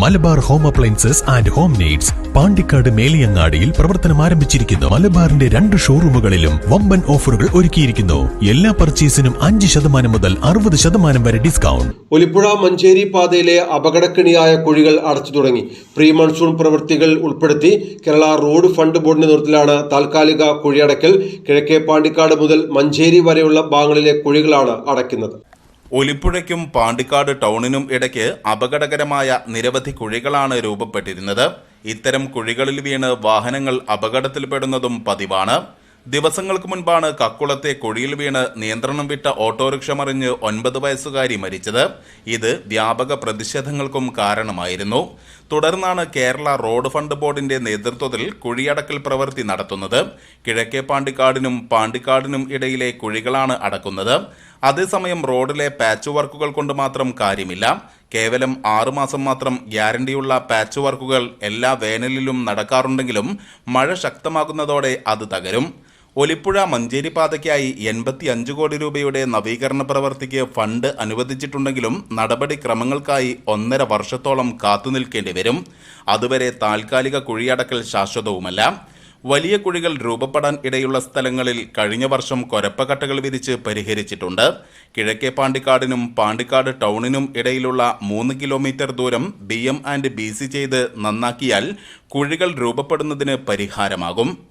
Malabar home appliances and home needs Pandikkad മേലിയങ്ങാടിയിൽ പ്രവർത്തനം ആരംഭിച്ചിരിക്കുന്നു. മലബാറിന്റെ രണ്ട് ഷോറൂമുകളിലും വമ്പൻ ഓഫറുകൾ ഒരുക്കിയിരിക്കുന്നു. എല്ലാ പർച്ചേസിനും അഞ്ച് ശതമാനം മുതൽ അറുപത് ശതമാനം വരെ ഡിസ്കൗണ്ട്. ഒലിപ്പുഴ മഞ്ചേരി പാതയിലെ അപകടക്കിണിയായ കുഴികൾ അടച്ചു തുടങ്ങി. പ്രീ മൺസൂൺ പ്രവൃത്തികൾ ഉൾപ്പെടുത്തി കേരള റോഡ് ഫണ്ട് ബോർഡിന്റെ നേതൃത്വത്തിലാണ് താൽക്കാലിക കുഴിയടക്കൽ കിഴക്കേ പാണ്ടിക്കാട് മുതൽ മഞ്ചേരി വരെയുള്ള ഭാഗങ്ങളിലെ കുഴികളാണ് അടയ്ക്കുന്നത്. ഒലിപ്പുഴയ്ക്കും പാണ്ടിക്കാട് ടൗണിനും ഇടയ്ക്ക് അപകടകരമായ നിരവധി കുഴികളാണ് രൂപപ്പെട്ടിരുന്നത്. ഇത്തരം കുഴികളിൽ വീണ് വാഹനങ്ങൾ അപകടത്തിൽപ്പെടുന്നതും പതിവാണ്. ദിവസങ്ങൾക്ക് മുൻപാണ് കക്കുളത്തെ കുഴിയിൽ വീണ് നിയന്ത്രണം വിട്ട ഓട്ടോറിക്ഷ മറിഞ്ഞ് ഒൻപത് വയസ്സുകാരി മരിച്ചത്. ഇത് വ്യാപക പ്രതിഷേധങ്ങൾക്കും കാരണമായിരുന്നു. തുടർന്നാണ് കേരള റോഡ് ഫണ്ട് ബോർഡിന്റെ നേതൃത്വത്തിൽ കുഴിയടക്കൽ പ്രവൃത്തി നടത്തുന്നത്. കിഴക്കേ പാണ്ടിക്കാടിനും പാണ്ടിക്കാടിനും ഇടയിലെ കുഴികളാണ് അടക്കുന്നത്. അതേസമയം റോഡിലെ പാച്ച് വർക്കുകൾ കൊണ്ട് മാത്രം കാര്യമില്ല. കേവലം ആറുമാസം മാത്രം ഗ്യാരണ്ടിയുള്ള പാച്ച് വർക്കുകൾ എല്ലാ വേനലിലും നടക്കാറുണ്ടെങ്കിലും മഴ ശക്തമാകുന്നതോടെ അത് തകരും. ഒലിപ്പുഴ മഞ്ചേരി പാതയ്ക്കായി എൺപത്തി അഞ്ച് കോടി രൂപയുടെ നവീകരണ പ്രവൃത്തിക്ക് ഫണ്ട് അനുവദിച്ചിട്ടുണ്ടെങ്കിലും നടപടിക്രമങ്ങൾക്കായി ഒന്നര വർഷത്തോളം കാത്തുനിൽക്കേണ്ടി വരും. അതുവരെ താൽക്കാലിക കുഴിയടക്കൽ ശാശ്വതവുമല്ല. വലിയ കുഴികൾ രൂപപ്പെടാൻ ഇടയുള്ള സ്ഥലങ്ങളിൽ കഴിഞ്ഞ വർഷം കൊരപ്പക്കട്ടകൾ വിരിച്ച് പരിഹരിച്ചിട്ടുണ്ട്. കിഴക്കേ പാണ്ടിക്കാടിനും പാണ്ടിക്കാട് ടൗണിനും ഇടയിലുള്ള മൂന്ന് കിലോമീറ്റർ ദൂരം B M and B C ചെയ്ത് നന്നാക്കിയാൽ കുഴികൾ രൂപപ്പെടുന്നതിന് പരിഹാരമാകും.